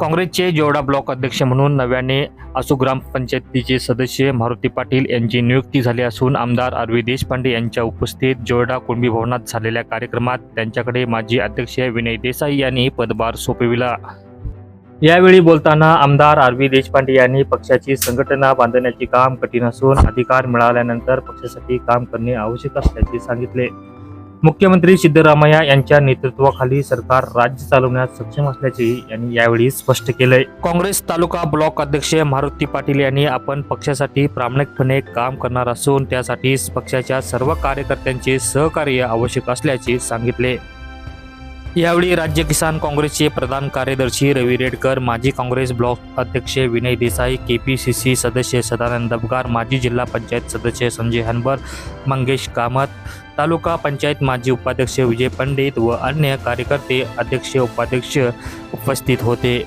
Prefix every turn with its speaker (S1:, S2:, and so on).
S1: काँग्रेसचे जेवढा ब्लॉक अध्यक्ष म्हणून नव्याने आसू ग्रामपंचायतीचे सदस्य मारुती पाटील यांची नियुक्ती झाली असून आमदार अरवी देशपांडे यांच्या उपस्थित जोरडा कुणबी भवनात झालेल्या कार्यक्रमात त्यांच्याकडे माजी अध्यक्ष विनय देसाई यांनी पदभार सोपविला. यावेळी बोलताना आमदार आर देशपांडे यांनी पक्षाची संघटना बांधण्याचे काम कठीण असून अधिकार मिळाल्यानंतर पक्षासाठी काम करणे आवश्यक असल्याचे सांगितले. मुख्यमंत्री सिद्धरामय्या यांच्या नेतृत्वाखाली सरकार राज्य चालवण्यास सक्षम असल्याचे यांनी यावेळी स्पष्ट केलंय. काँग्रेस तालुका ब्लॉक अध्यक्ष मारुती पाटील यांनी आपण पक्षासाठी प्रामाणिकपणे काम करणार असून त्यासाठी पक्षाच्या सर्व कार्यकर्त्यांचे सहकार्य आवश्यक असल्याचे सांगितले. यावेळी राज्य किसान काँग्रेसचे प्रधान कार्यदर्शी रवी रेडकर माजी काँग्रेस ब्लॉक अध्यक्ष Vinay Desai K P C C सदस्य सदानंद दबगार माजी जिल्हा पंचायत सदस्य संजय हनबर मंगेश कामत तालुका पंचायत माजी उपाध्यक्ष विजय पंडित व अन्य कार्यकर्ते अध्यक्ष उपाध्यक्ष उपस्थित होते.